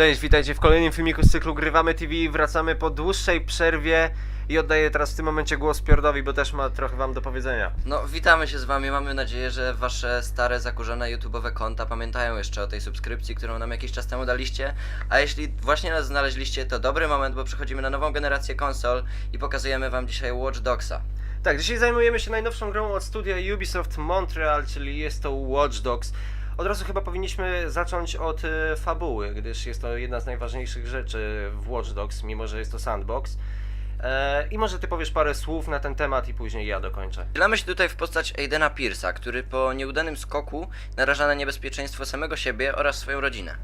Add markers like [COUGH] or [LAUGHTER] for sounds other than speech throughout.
Cześć, witajcie w kolejnym filmiku z cyklu Grywamy TV. Wracamy po dłuższej przerwie i oddaję teraz w tym momencie głos Piordowi, bo też ma trochę wam do powiedzenia. No, witamy się z wami. Mamy nadzieję, że wasze stare, zakurzone YouTube'owe konta pamiętają jeszcze o tej subskrypcji, którą nam jakiś czas temu daliście. A jeśli właśnie nas znaleźliście, to dobry moment, bo przechodzimy na nową generację konsol i pokazujemy wam dzisiaj Watch Dogsa. Tak, dzisiaj zajmujemy się najnowszą grą od studia Ubisoft Montreal, czyli jest to Watch Dogs. Od razu chyba powinniśmy zacząć od e, fabuły, gdyż jest to jedna z najważniejszych rzeczy w Watch Dogs, mimo że jest to sandbox. E, I może ty powiesz parę słów na ten temat i później ja dokończę. Wcielamy się tutaj w postać Aidena Pierce'a, który po nieudanym skoku naraża na niebezpieczeństwo samego siebie oraz swoją rodzinę.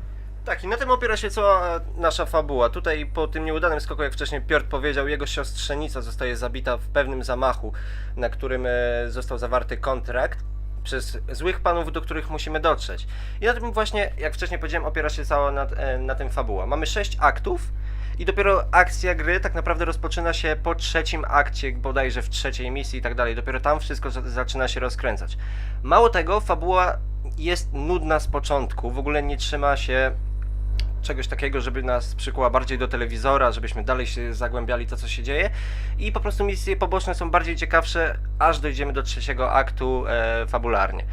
Tak, i na tym opiera się cała e, nasza fabuła. Tutaj po tym nieudanym skoku, jak wcześniej Piotr powiedział, jego siostrzenica zostaje zabita w pewnym zamachu, na którym e, został zawarty kontrakt przez złych panów, do których musimy dotrzeć. I na tym właśnie, jak wcześniej powiedziałem, opiera się cała na, e, na tym fabuła. Mamy sześć aktów i dopiero akcja gry tak naprawdę rozpoczyna się po trzecim akcie, bodajże w trzeciej misji i tak dalej. Dopiero tam wszystko za- zaczyna się rozkręcać. Mało tego, fabuła jest nudna z początku, w ogóle nie trzyma się czegoś takiego, żeby nas przykuła bardziej do telewizora, żebyśmy dalej się zagłębiali to, co się dzieje. I po prostu misje poboczne są bardziej ciekawsze, aż dojdziemy do trzeciego aktu e, fabularnie.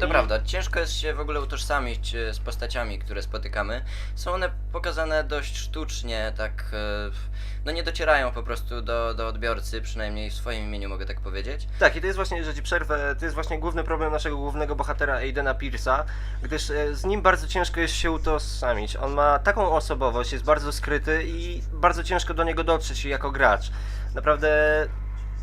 To prawda, ciężko jest się w ogóle utożsamić e, z postaciami, które spotykamy. Są one pokazane dość sztucznie, tak. e, No nie docierają po prostu do, do odbiorcy, przynajmniej w swoim imieniu mogę tak powiedzieć. Tak, i to jest właśnie, że ci przerwę, to jest właśnie główny problem naszego głównego bohatera Aidena Pierce'a, gdyż e, z nim bardzo ciężko jest się utożsamić. On ma taką osobowość, jest bardzo skryty i bardzo ciężko do niego dotrzeć jako gracz. Naprawdę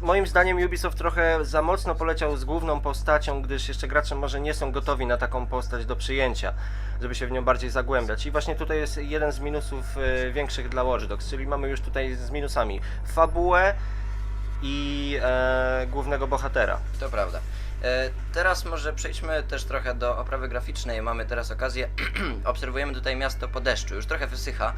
moim zdaniem Ubisoft trochę za mocno poleciał z główną postacią, gdyż jeszcze gracze może nie są gotowi na taką postać do przyjęcia, żeby się w nią bardziej zagłębiać. I właśnie tutaj jest jeden z minusów e, większych dla Watch Dogs, czyli mamy już tutaj z minusami fabułę i e, głównego bohatera. To prawda. E, Teraz może przejdźmy też trochę do oprawy graficznej. Mamy teraz okazję, [CLEARS THROAT] obserwujemy tutaj miasto po deszczu, już trochę wysycha,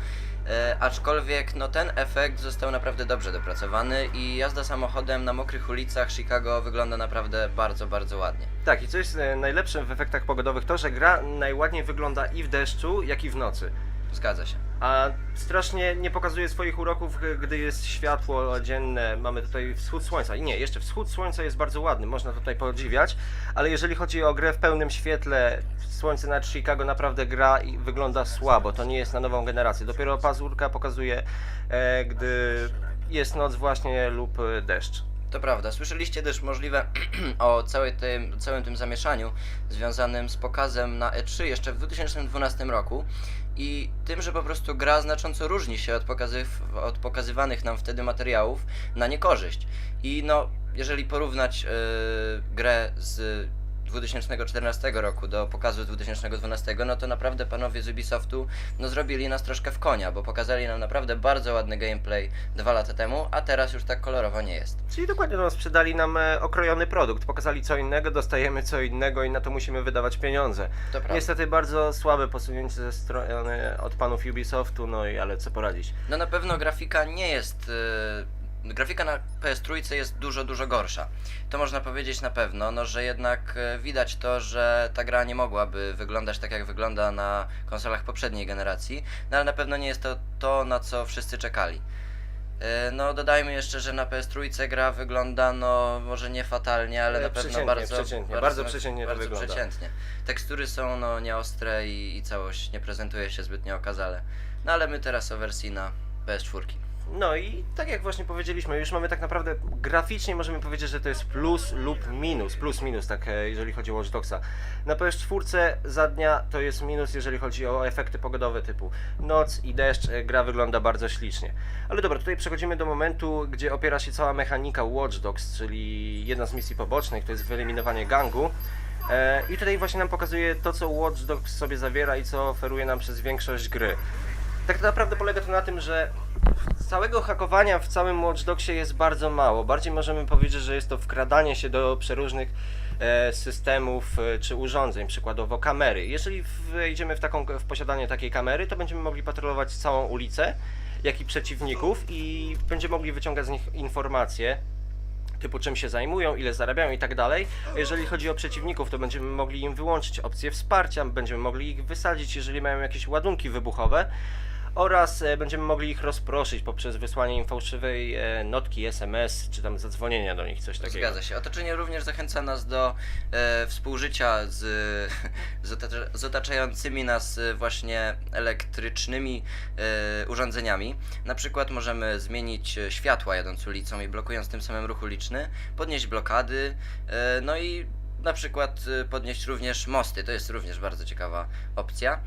e, aczkolwiek no ten efekt został naprawdę dobrze dopracowany i jazda samochodem na mokrych ulicach Chicago wygląda naprawdę bardzo, bardzo ładnie. Tak, i co jest e, najlepszym w efektach pogodowych, to że gra najładniej wygląda i w deszczu, jak i w nocy. Zgadza się. A strasznie nie pokazuje swoich uroków, gdy jest światło dzienne. Mamy tutaj wschód słońca. I nie, jeszcze wschód słońca jest bardzo ładny, można tutaj podziwiać, ale jeżeli chodzi o grę w pełnym świetle, słońce nad Chicago naprawdę gra i wygląda słabo. To nie jest na nową generację. Dopiero pazurka pokazuje, e, gdy jest noc właśnie lub deszcz. To prawda. Słyszeliście też możliwe [CLEARS THROAT] o całej tym, całym tym zamieszaniu związanym z pokazem na E3 jeszcze w 2012 roku i tym, że po prostu gra znacząco różni się od, pokazyw, od pokazywanych nam wtedy materiałów na niekorzyść. I no, jeżeli porównać yy, grę z 2014 roku do pokazu z 2012, no to naprawdę panowie z Ubisoftu no zrobili nas troszkę w konia, bo pokazali nam naprawdę bardzo ładny gameplay dwa lata temu, a teraz już tak kolorowo nie jest. Czyli dokładnie no, sprzedali nam e, okrojony produkt, pokazali co innego, dostajemy co innego i na to musimy wydawać pieniądze. To prawda. Niestety bardzo słabe posunięcie ze strony od panów Ubisoftu, no i ale co poradzić. No na pewno grafika nie jest. Yy, grafika na PS3 jest dużo, dużo gorsza. To można powiedzieć na pewno, no że jednak yy, widać to, że ta gra nie mogłaby wyglądać tak jak wygląda na konsolach poprzedniej generacji, no ale na pewno nie jest to to, na co wszyscy czekali. Yy, No dodajmy jeszcze, że na PS3 gra wygląda no może nie fatalnie, ale E, na pewno przeciętnie, bardzo, przeciętnie, bardzo przeciętnie to bardzo wygląda. przeciętnie. Tekstury są no nieostre i, i całość nie prezentuje się zbytnio okazale. No ale my teraz o wersji na PS4. No i tak jak właśnie powiedzieliśmy, już mamy tak naprawdę graficznie możemy powiedzieć, że to jest plus lub minus, plus minus, tak e, jeżeli chodzi o Watch Dogsa. Na PS4 za dnia to jest minus, jeżeli chodzi o efekty pogodowe typu noc i deszcz, e, gra wygląda bardzo ślicznie. Ale dobra, tutaj przechodzimy do momentu, gdzie opiera się cała mechanika Watch Dogs, czyli jedna z misji pobocznych, to jest wyeliminowanie gangu. E, I tutaj właśnie nam pokazuje to, co Watch Dogs sobie zawiera i co oferuje nam przez większość gry. Tak naprawdę polega to na tym, że całego hakowania w całym Watch Dogsie jest bardzo mało. Bardziej możemy powiedzieć, że jest to wkradanie się do przeróżnych e, systemów e, czy urządzeń, przykładowo kamery. Jeżeli wejdziemy w, taką, w posiadanie takiej kamery, to będziemy mogli patrolować całą ulicę, jak i przeciwników i będziemy mogli wyciągać z nich informacje typu czym się zajmują, ile zarabiają i tak dalej. Jeżeli chodzi o przeciwników, to będziemy mogli im wyłączyć opcję wsparcia, będziemy mogli ich wysadzić, jeżeli mają jakieś ładunki wybuchowe oraz e, będziemy mogli ich rozproszyć poprzez wysłanie im fałszywej e, notki SMS, czy tam zadzwonienia do nich, coś takiego. Zgadza się. Otoczenie również zachęca nas do e, współżycia z, [LAUGHS] z, z otaczającymi nas e, właśnie elektrycznymi e, urządzeniami. Na przykład możemy zmienić światła jadąc ulicą i blokując tym samym ruch uliczny, podnieść blokady, e, no i na przykład podnieść również mosty. To jest również bardzo ciekawa opcja.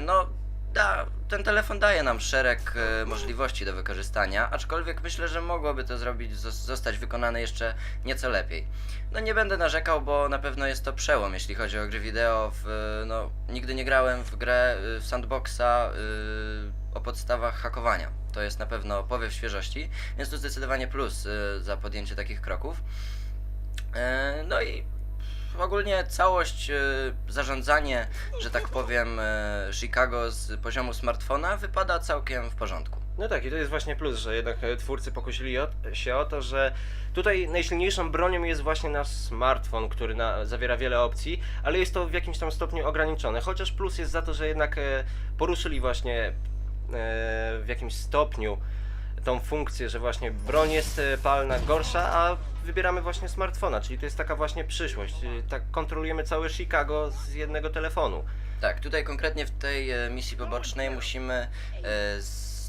No, da, ten telefon daje nam szereg e, możliwości do wykorzystania, aczkolwiek myślę, że mogłoby to zrobić, zos- zostać wykonane jeszcze nieco lepiej. No nie będę narzekał, bo na pewno jest to przełom, jeśli chodzi o gry wideo. W, e, no, nigdy nie grałem w grę e, w sandboxa o podstawach hakowania. To jest na pewno powiew świeżości, więc to zdecydowanie plus za podjęcie takich kroków. No i ogólnie całość, e, zarządzanie, że tak powiem, e, Chicago z poziomu smartfona wypada całkiem w porządku. No tak, i to jest właśnie plus, że jednak e, twórcy pokusili się o to, że tutaj najsilniejszą bronią jest właśnie nasz smartfon, który na, zawiera wiele opcji, ale jest to w jakimś tam stopniu ograniczone. Chociaż plus jest za to, że jednak poruszyli właśnie w jakimś stopniu tą funkcję, że właśnie broń jest e, palna gorsza, a wybieramy właśnie smartfona, czyli to jest taka właśnie przyszłość. E, Tak kontrolujemy całe Chicago z jednego telefonu. Tak, tutaj konkretnie w tej e, misji pobocznej musimy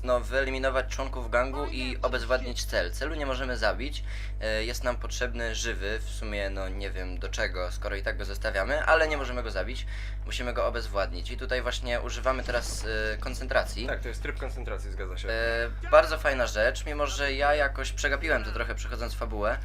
no, wyeliminować członków gangu i obezwładnić cel. Celu nie możemy zabić, e, jest nam potrzebny żywy, w sumie no nie wiem do czego, skoro i tak go zostawiamy, ale nie możemy go zabić, musimy go obezwładnić. I tutaj właśnie używamy teraz e, koncentracji. Tak, to jest tryb koncentracji, zgadza się. E, bardzo fajna rzecz, mimo że ja jakoś przegapiłem to trochę przechodząc fabułę,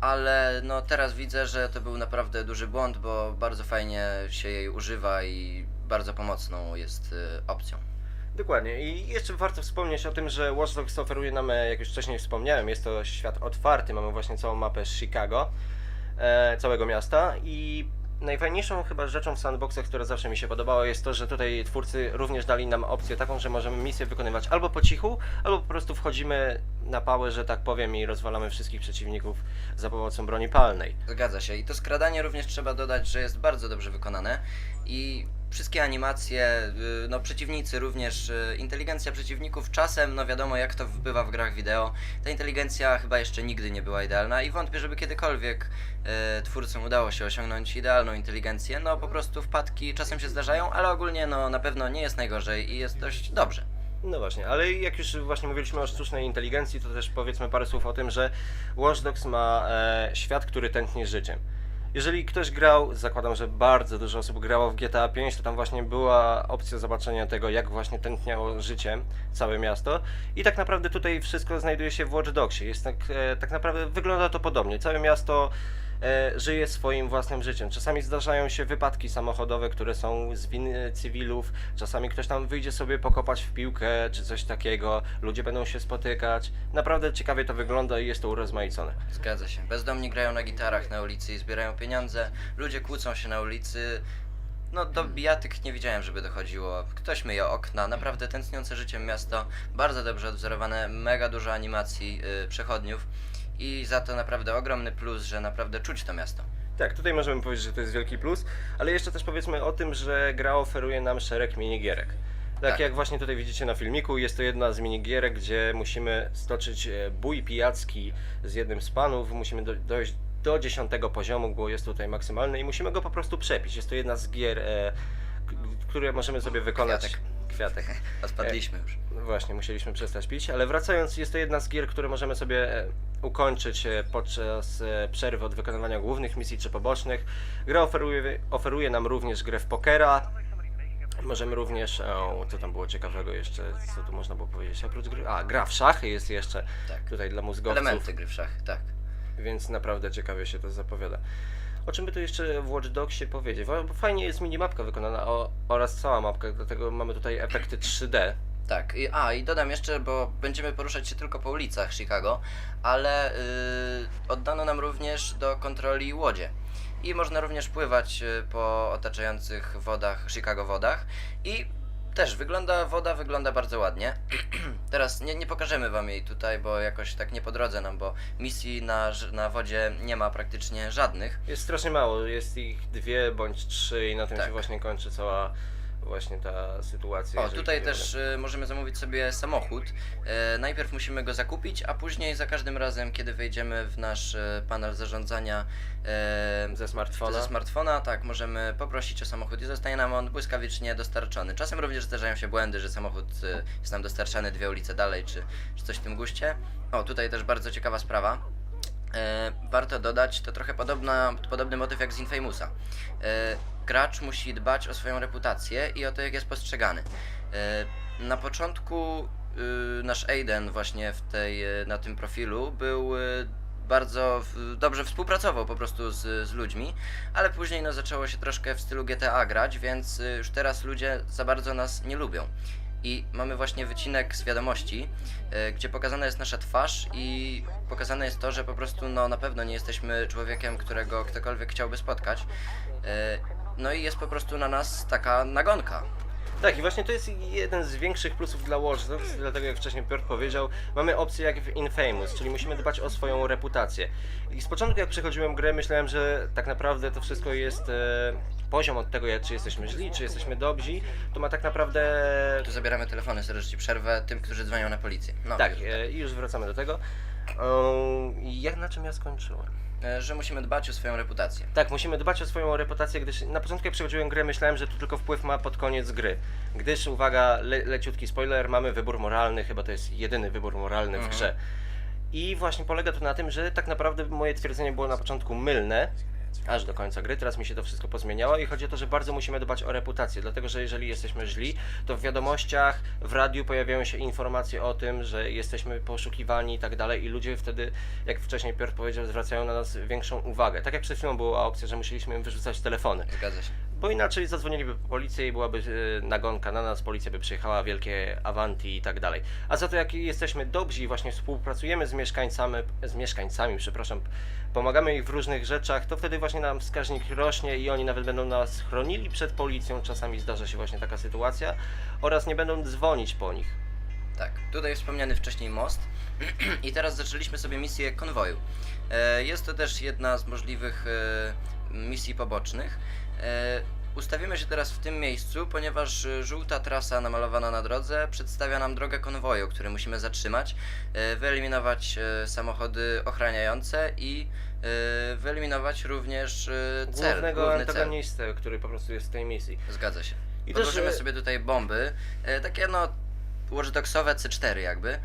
ale no teraz widzę, że to był naprawdę duży błąd, bo bardzo fajnie się jej używa i bardzo pomocną jest opcją. Dokładnie. I jeszcze warto wspomnieć o tym, że Watch Dogs oferuje nam, e, jak już wcześniej wspomniałem, jest to świat otwarty. Mamy właśnie całą mapę Chicago, e, całego miasta i najfajniejszą chyba rzeczą w sandboxach, która zawsze mi się podobała, jest to, że tutaj twórcy również dali nam opcję taką, że możemy misję wykonywać albo po cichu, albo po prostu wchodzimy na pałę, że tak powiem, i rozwalamy wszystkich przeciwników za pomocą broni palnej. Zgadza się. I to skradanie również trzeba dodać, że jest bardzo dobrze wykonane i wszystkie animacje, y, no przeciwnicy również, y, inteligencja przeciwników czasem, no wiadomo jak to bywa w grach wideo, ta inteligencja chyba jeszcze nigdy nie była idealna i wątpię, żeby kiedykolwiek y, twórcom udało się osiągnąć idealną inteligencję, no po prostu wpadki czasem się zdarzają, ale ogólnie no na pewno nie jest najgorzej i jest dość dobrze. No właśnie, ale jak już właśnie mówiliśmy o sztucznej inteligencji, to też powiedzmy parę słów o tym, że Watch Dogs ma e, świat, który tętni życiem. Jeżeli ktoś grał, zakładam, że bardzo dużo osób grało w GTA 5, to tam właśnie była opcja zobaczenia tego, jak właśnie tętniało życiem całe miasto. I tak naprawdę tutaj wszystko znajduje się w Watch Dogsie. Jest tak, e, tak naprawdę wygląda to podobnie. Całe miasto e, żyje swoim własnym życiem. Czasami zdarzają się wypadki samochodowe, które są z winy cywilów. Czasami ktoś tam wyjdzie sobie pokopać w piłkę czy coś takiego. Ludzie będą się spotykać. Naprawdę ciekawie to wygląda i jest to urozmaicone. Zgadza się. Bezdomni grają na gitarach na ulicy i zbierają pieniądze. Ludzie kłócą się na ulicy. No do bijatyk nie widziałem, żeby dochodziło. Ktoś myje okna. Naprawdę tętniące życiem miasto. Bardzo dobrze odwzorowane. Mega dużo animacji yy, przechodniów. I za to naprawdę ogromny plus, że naprawdę czuć to miasto. Tak, tutaj możemy powiedzieć, że to jest wielki plus, ale jeszcze też powiedzmy o tym, że gra oferuje nam szereg minigierek. Tak, Tak. jak właśnie tutaj widzicie na filmiku, jest to jedna z minigierek, gdzie musimy stoczyć e, bój pijacki z jednym z panów, musimy do, dojść do 10 poziomu, bo jest tutaj maksymalny i musimy go po prostu przepić. Jest to jedna z gier, e, które możemy sobie wykonać. Kwiatek. Kwiatek. [LAUGHS] A spadliśmy już. No Właśnie, musieliśmy przestać pić, ale wracając, jest to jedna z gier, które możemy sobie e, ukończyć e, podczas e, przerwy od wykonywania głównych misji czy pobocznych. Gra oferuje, oferuje nam również grę w pokera. Możemy również, o, co tam było ciekawego jeszcze, co tu można było powiedzieć, oprócz gry, a gra w szachy jest jeszcze Tak. tutaj dla mózgowców, Elementy gry w szachy, tak. więc naprawdę ciekawie się to zapowiada. O czym by tu jeszcze w Watch Dogsie powiedzieć? Bo Fajnie jest minimapka wykonana o, oraz cała mapka, dlatego mamy tutaj efekty 3D. Tak, i, a i dodam jeszcze, bo będziemy poruszać się tylko po ulicach Chicago, ale yy, oddano nam również do kontroli łodzie. I można również pływać y, po otaczających wodach, Chicago wodach. I Też wygląda, woda wygląda bardzo ładnie. [CLEARS THROAT] Teraz nie, nie pokażemy wam jej tutaj, bo jakoś tak nie po drodze nam, bo misji na, ż- na wodzie nie ma praktycznie żadnych. Jest strasznie mało, jest ich dwie bądź trzy i na tym Tak. się właśnie kończy cała właśnie ta sytuacja. O, jeżeli tutaj też y, możemy zamówić sobie samochód. E, najpierw musimy go zakupić, a później za każdym razem, kiedy wejdziemy w nasz e, panel zarządzania e, Ze smartfona. ze smartfona, tak, możemy poprosić o samochód i zostanie nam on błyskawicznie dostarczony. Czasem również zdarzają się błędy, że samochód y, jest nam dostarczany dwie ulice dalej, czy, czy coś w tym guście. O, tutaj też bardzo ciekawa sprawa. E, warto dodać, to trochę podobna, podobny motyw jak z Infamousa. E, gracz musi dbać o swoją reputację i o to, jak jest postrzegany. E, na początku nasz Aiden właśnie w tej, na tym profilu był bardzo w, dobrze współpracował po prostu z, z ludźmi, ale później no, zaczęło się troszkę w stylu GTA grać, więc już teraz ludzie za bardzo nas nie lubią. I mamy właśnie wycinek z wiadomości, y, gdzie pokazana jest nasza twarz i pokazane jest to, że po prostu no, na pewno nie jesteśmy człowiekiem, którego ktokolwiek chciałby spotkać. Y, no i jest po prostu na nas taka nagonka. Tak, i właśnie to jest jeden z większych plusów dla Watch Dogs, dlatego jak wcześniej Piotr powiedział, mamy opcję jak w Infamous, czyli musimy dbać o swoją reputację. I z początku jak przechodziłem grę, myślałem, że tak naprawdę to wszystko jest e, poziom od tego, czy jesteśmy źli, czy jesteśmy dobrzy, to ma tak naprawdę... Tu zabieramy telefony, serdecznie przerwę tym, którzy dzwonią na policję. No, Tak, już, e, i już wracamy do tego. I jak na czym ja skończyłem? E, Że musimy dbać o swoją reputację. Tak, musimy dbać o swoją reputację, gdyż na początku jak przechodziłem grę, myślałem, że to tylko wpływ ma pod koniec gry. Gdyż, uwaga, le leciutki spoiler, mamy wybór moralny, chyba to jest jedyny wybór moralny w Mhm. grze. I właśnie polega to na tym, że tak naprawdę moje twierdzenie było na początku mylne, aż do końca gry, teraz mi się to wszystko pozmieniało i chodzi o to, że bardzo musimy dbać o reputację, dlatego że jeżeli jesteśmy źli, to w wiadomościach, w radiu pojawiają się informacje o tym, że jesteśmy poszukiwani i tak dalej i ludzie wtedy, jak wcześniej Piotr powiedział, zwracają na nas większą uwagę. Tak jak przed chwilą była opcja, że musieliśmy im wyrzucać telefony, Zgadza się. Bo inaczej zadzwoniliby po policję i byłaby e, nagonka na nas, policja by przyjechała, wielkie awanti i tak dalej. A za to jak jesteśmy dobrzy i właśnie współpracujemy z mieszkańcami, z mieszkańcami, przepraszam, pomagamy ich w różnych rzeczach, to wtedy właśnie nam wskaźnik rośnie i oni nawet będą nas chronili przed policją, czasami zdarza się właśnie taka sytuacja, oraz nie będą dzwonić po nich. Tak, tutaj wspomniany wcześniej most. [CLEARS THROAT] I teraz zaczęliśmy sobie misję konwoju. E, Jest to też jedna z możliwych e, misji pobocznych. E, Ustawimy się teraz w tym miejscu, ponieważ e, żółta trasa namalowana na drodze przedstawia nam drogę konwoju, który musimy zatrzymać, e, wyeliminować samochody ochraniające i wyeliminować również cel, Głównego główny cel. antagonistę, który po prostu jest w tej misji. Zgadza się. I też, Podłożymy e, sobie tutaj bomby, takie no Watch Dogsowe C4 jakby,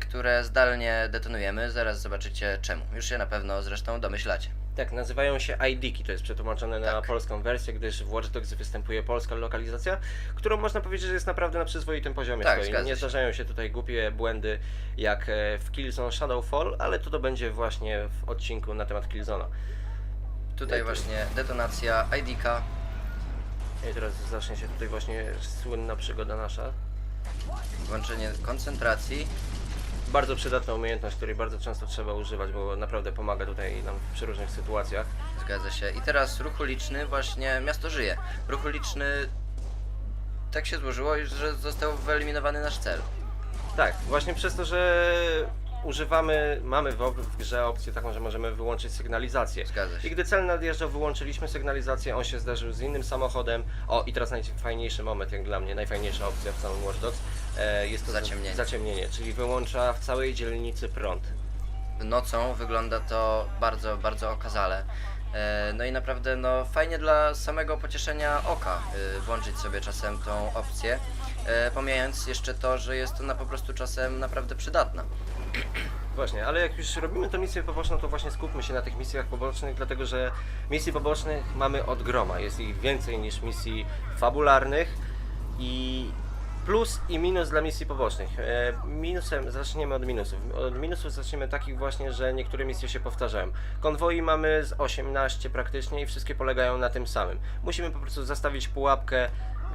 które zdalnie detonujemy. Zaraz zobaczycie czemu. Już się na pewno zresztą domyślacie. Tak, nazywają się ID-ki, to jest przetłumaczone na Tak. polską wersję, gdyż w Watch Dogs występuje polska lokalizacja, którą można powiedzieć, że jest naprawdę na przyzwoitym poziomie Tak, zgadza Nie zdarzają się tutaj głupie błędy jak e, w Killzone Shadowfall, ale to to będzie właśnie w odcinku na temat Killzona. Tutaj to- właśnie detonacja ID-ka. I teraz zacznie się tutaj właśnie słynna przygoda nasza. Włączenie koncentracji. Bardzo przydatna umiejętność, której bardzo często trzeba używać, bo naprawdę pomaga tutaj nam przy różnych sytuacjach. Zgadza się. I teraz ruch uliczny, właśnie miasto żyje. Ruch uliczny tak się złożyło, że został wyeliminowany nasz cel. Tak, właśnie przez to, że używamy, mamy w, w grze opcję taką, że możemy wyłączyć sygnalizację. Zgadza I się. gdy cel nadjeżdżał, wyłączyliśmy sygnalizację, on się zderzył z innym samochodem. O, i teraz najfajniejszy moment, jak dla mnie, najfajniejsza opcja w całym Watch Dogs, e, jest to za- Zaciemnienie. zaciemnienie, czyli wyłącza w całej dzielnicy prąd. nocą wygląda to bardzo, bardzo okazale. E, No i naprawdę no, fajnie dla samego pocieszenia oka y, włączyć sobie czasem tą opcję, e, pomijając jeszcze to, że jest ona po prostu czasem naprawdę przydatna. Właśnie, ale jak już robimy tę misję poboczną, to właśnie skupmy się na tych misjach pobocznych, dlatego że misji pobocznych mamy od groma. Jest ich więcej niż misji fabularnych i plus i minus dla misji pobocznych. E, minusem, zaczniemy od minusów. Od minusów zaczniemy takich właśnie, że niektóre misje się powtarzają. Konwoi mamy z 18 praktycznie i wszystkie polegają na tym samym. Musimy po prostu zastawić pułapkę,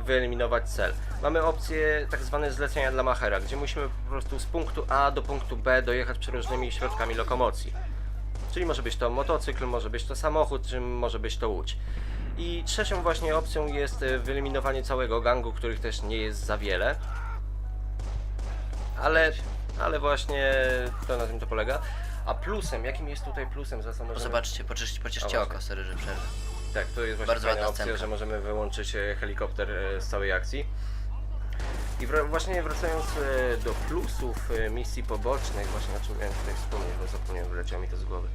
wyeliminować cel. Mamy opcję tak zwane zlecenia dla machera, gdzie musimy po prostu z punktu A do punktu B dojechać przeróżnymi środkami lokomocji. Czyli może być to motocykl, może być to samochód, czy może być to łódź. I trzecią właśnie opcją jest e, wyeliminowanie całego gangu, których też nie jest za wiele. Ale, ale właśnie to na tym to polega. A plusem, jakim jest tutaj plusem, za co O, możemy... zobaczcie, właśnie. oko, sorry, że przerwę. Tak, to jest właśnie Bardzo fajna ładna opcja, scenka. że możemy wyłączyć e, helikopter e, z całej akcji. I wra- właśnie wracając e, do plusów e, misji pobocznych, właśnie o czym miałem tutaj wspomnieć, bo zapomniałem, wyleciało mi to z głowy.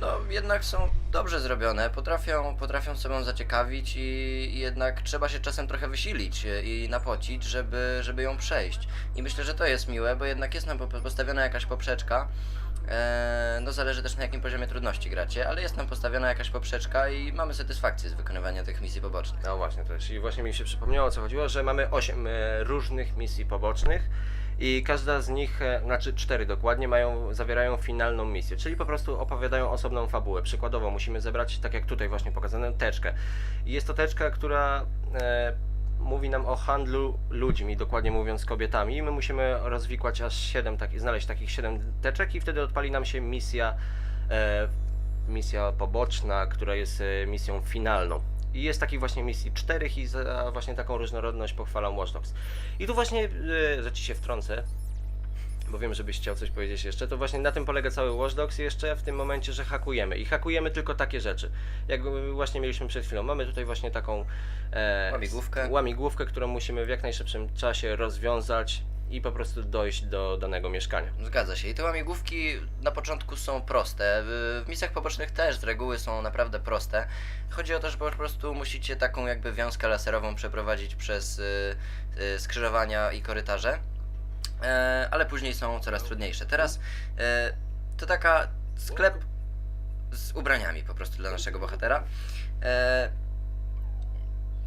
No, jednak są dobrze zrobione, potrafią, potrafią sobą zaciekawić i, i jednak trzeba się czasem trochę wysilić e, i napocić, żeby, żeby ją przejść. I myślę, że to jest miłe, bo jednak jest nam po- postawiona jakaś poprzeczka. E, no zależy też na jakim poziomie trudności gracie, ale jest nam postawiona jakaś poprzeczka i mamy satysfakcję z wykonywania tych misji pobocznych. No właśnie też. I właśnie mi się przypomniało o co chodziło, że mamy 8 e, różnych misji pobocznych i każda z nich, e, znaczy cztery dokładnie, mają, zawierają finalną misję, czyli po prostu opowiadają osobną fabułę. Przykładowo musimy zebrać, tak jak tutaj właśnie pokazane, teczkę. I jest to teczka, która e, mówi nam o handlu ludźmi, dokładnie mówiąc kobietami. My musimy rozwikłać aż 7 takich, znaleźć takich 7 teczek i wtedy odpali nam się misja e, misja poboczna, która jest e, misją finalną. I jest takich właśnie misji czterech i za właśnie taką różnorodność pochwalam Watch Dogs. I tu właśnie, e, że ci się wtrącę, bo wiem, żebyś chciał coś powiedzieć jeszcze, to właśnie na tym polega cały Watch Dogs jeszcze w tym momencie, że hakujemy. I hakujemy tylko takie rzeczy. Jak właśnie mieliśmy przed chwilą. Mamy tutaj właśnie taką e, Łamigłówkę. łamigłówkę, którą musimy w jak najszybszym czasie rozwiązać i po prostu dojść do danego mieszkania. Zgadza się. I te łamigłówki na początku są proste. W misjach pobocznych też z reguły są naprawdę proste. Chodzi o to, że po prostu musicie taką jakby wiązkę laserową przeprowadzić przez y, y, skrzyżowania i korytarze. E, ale później są coraz trudniejsze. Teraz e, to taka sklep z ubraniami po prostu dla naszego bohatera. E,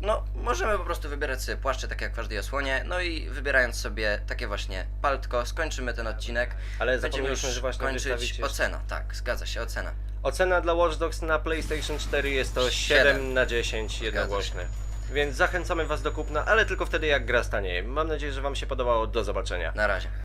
no, możemy po prostu wybierać sobie płaszcze, tak jak w każdej osłonie, no i wybierając sobie takie właśnie paltko, skończymy ten odcinek. Ale Będziemy już że właśnie kończyć ocena, tak, zgadza się, ocena. Ocena dla Watch Dogs na PlayStation 4 jest to 7 Siedem. na 10 jednogłośne. Więc zachęcamy Was do kupna, ale tylko wtedy jak gra stanieje. Mam nadzieję, że Wam się podobało. Do zobaczenia. Na razie.